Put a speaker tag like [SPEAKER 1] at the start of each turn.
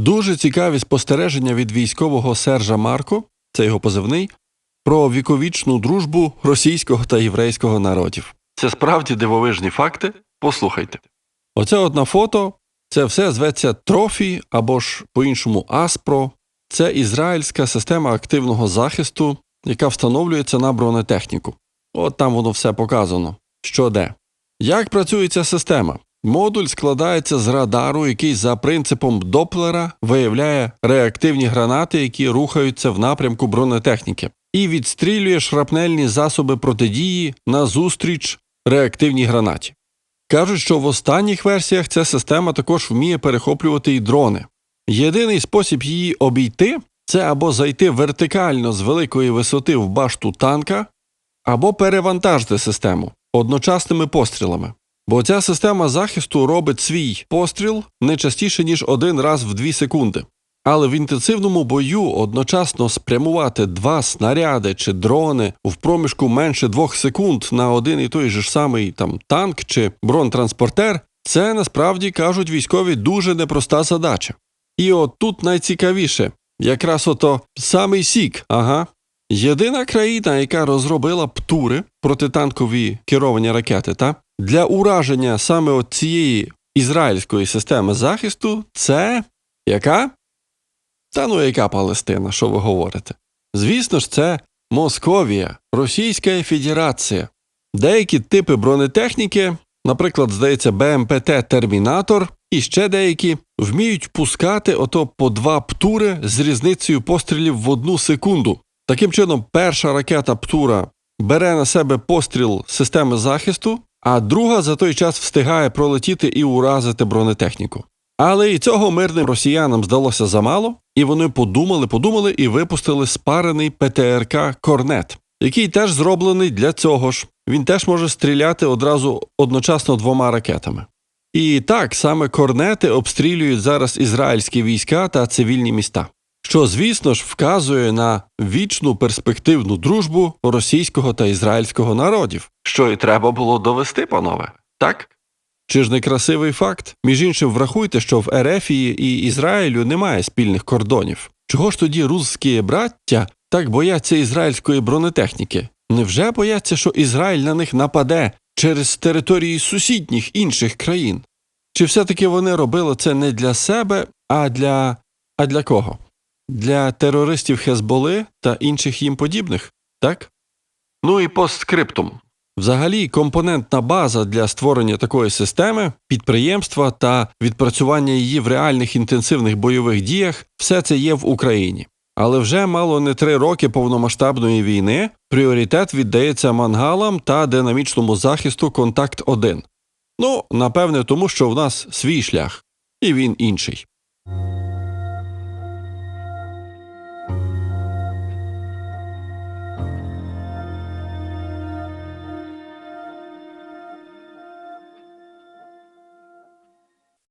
[SPEAKER 1] Дуже цікаві спостереження від військового Сержа Марко, це його позивний, про віковічну дружбу російського та єврейського народів. Це справді дивовижні факти. Послухайте. Оце одна фото. Це все зветься трофі або ж по-іншому Аспро. Це ізраїльська система активного захисту, яка встановлюється на бронетехніку. От там воно все показано. Що де. Як працює ця система? Модуль складається з радару, який за принципом Доплера виявляє реактивні гранати, які рухаються в напрямку бронетехніки, і відстрілює шрапнельні засоби протидії назустріч реактивній гранаті. Кажуть, що в останніх версіях ця система також вміє перехоплювати і дрони. Єдиний спосіб її обійти це або зайти вертикально з великої висоти в башту танка, або перевантажити систему одночасними пострілами. Бо ця система захисту робить свій постріл не частіше, ніж один раз в 2 секунди. Але в інтенсивному бою одночасно спрямувати два снаряди чи дрони в проміжку менше двох секунд на один і той же ж самий там танк чи бронетранспортер це насправді кажуть військові дуже непроста задача. І от тут найцікавіше, якраз ото самий сік, ага. Єдина країна, яка розробила птури протитанкові керовані ракети, та для ураження саме от цієї ізраїльської системи захисту, це яка? Та ну яка Палестина, що ви говорите? Звісно ж, це Московія, Російська Федерація. Деякі типи бронетехніки, наприклад, здається, БМПТ Термінатор і ще деякі, вміють пускати ото по два птури з різницею пострілів в одну секунду. Таким чином, перша ракета птура бере на себе постріл системи захисту, а друга за той час встигає пролетіти і уразити бронетехніку. Але і цього мирним росіянам здалося замало, і вони подумали, подумали і випустили спарений ПТРК Корнет, який теж зроблений для цього ж. Він теж може стріляти одразу одночасно двома ракетами. І так саме корнети обстрілюють зараз ізраїльські війська та цивільні міста, що, звісно ж, вказує на вічну перспективну дружбу російського та ізраїльського народів, що і треба було довести, панове, так? Чи ж не красивий факт? Між іншим, врахуйте, що в Ерефії і Ізраїлю немає спільних кордонів. Чого ж тоді русські браття так бояться ізраїльської бронетехніки? Невже бояться, що Ізраїль на них нападе через території сусідніх інших країн? Чи все-таки вони робили це не для себе, а для. а для кого? Для терористів Хезболи та інших їм подібних, так? Ну і постскриптум. Взагалі, компонентна база для створення такої системи, підприємства та відпрацювання її в реальних інтенсивних бойових діях все це є в Україні. Але вже мало не три роки повномасштабної війни пріоритет віддається мангалам та динамічному захисту Контакт 1 Ну, напевне, тому що в нас свій шлях, і він інший.